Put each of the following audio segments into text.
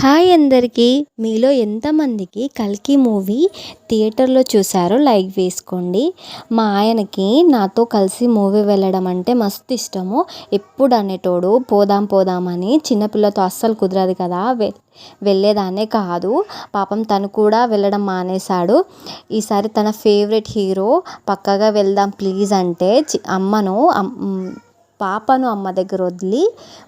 Hi అందరికీ. మీలో ఎంతమందికి కల్కి మూవీ థియేటర్లో చూసారో లైక్ వేసుకోండి. మా ఆయనకి నాతో కలిసి మూవీ వెళ్ళడం అంటే మస్తు ఇష్టము. ఎప్పుడు అనేటోడు పోదాం పోదామని చిన్నపిల్లతో అస్సలు కుదరదు కదా. వె వెళ్ళేదాన్నే కాదు. పాపం తను కూడా వెళ్ళడం మానేశాడు. ఈసారి తన ఫేవరెట్ హీరో పక్కగా వెళ్దాం ప్లీజ్ అంటే చి అమ్మను పాపను అమ్మ దగ్గర వదిలి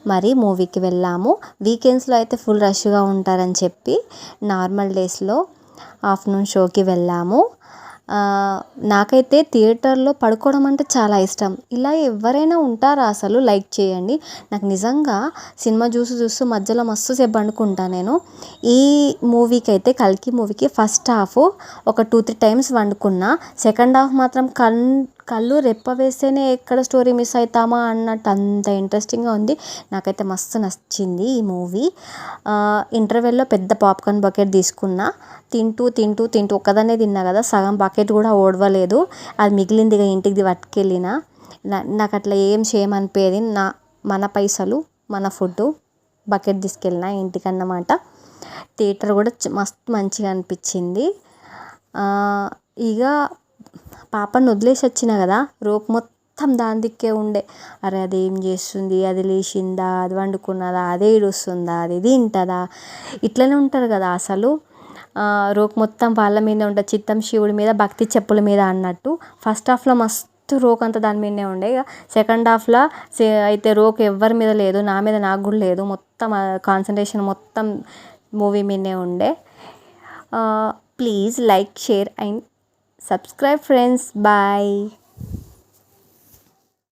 మరీ మూవీకి వెళ్ళాము. వీకెండ్స్లో అయితే ఫుల్ రష్గా ఉంటారని చెప్పి నార్మల్ డేస్లో ఆఫ్టర్నూన్ షోకి వెళ్ళాము. నాకైతే థియేటర్లో పడుకోవడం అంటే చాలా ఇష్టం. ఇలా ఎవరైనా ఉంటారా అసలు? లైక్ చేయండి. నాకు నిజంగా సినిమా చూసి చూస్తూ మధ్యలో మస్తు సేపు పండుకుంటా నేను. ఈ మూవీకి అయితే కల్కి మూవీకి ఫస్ట్ హాఫ్ ఒక టూ త్రీ టైమ్స్ వండుకున్నా. సెకండ్ హాఫ్ మాత్రం కన్ కళ్ళు రెప్ప వేస్తేనే ఎక్కడ స్టోరీ మిస్ అవుతామా అన్నట్టు అంత ఇంట్రెస్టింగ్గా ఉంది. నాకైతే మస్తు నచ్చింది ఈ మూవీ. ఇంటర్వెల్లో పెద్ద పాప్కార్న్ బకెట్ తీసుకున్న. తింటూ తింటూ తింటూ ఒక్కదాన్నే తిన్నా కదా సగం బకెట్ కూడా ఓడవలేదు. అది మిగిలింది ఇక ఇంటికి పట్టుకెళ్ళిన. నాకు అట్లా ఏం చేయమనిపోయేది నా మన పైసలు మన ఫుడ్ బకెట్ తీసుకెళ్ళిన ఇంటికి అన్నమాట థియేటర్ కూడా మస్తు మంచిగా అనిపించింది. ఇక పాపను వదిలేసి వచ్చిన కదా రోప్ మొత్తం దాని దిక్కే ఉండే. అరే అది ఏం చేస్తుంది? అది లేచిందా? అది వండుకున్నదా? అదే ఇడుస్తుందా అది తింటుందా? ఇట్లనే ఉంటారు కదా అసలు. రోక్ మొత్తం వాళ్ళ మీద ఉండే చిత్తం శివుడి మీద భక్తి చెప్పుల మీద అన్నట్టు. ఫస్ట్ హాఫ్లో మస్తు రోక్ అంతా దాని మీదనే ఉండే. ఇక సెకండ్ హాఫ్లో అయితే రోక్ ఎవ్వరి మీద లేదు నా మీద నాకు కూడా లేదు. మొత్తం కాన్సన్ట్రేషన్ మొత్తం మూవీ మీదనే ఉండే. Please like share and subscribe friends. Bye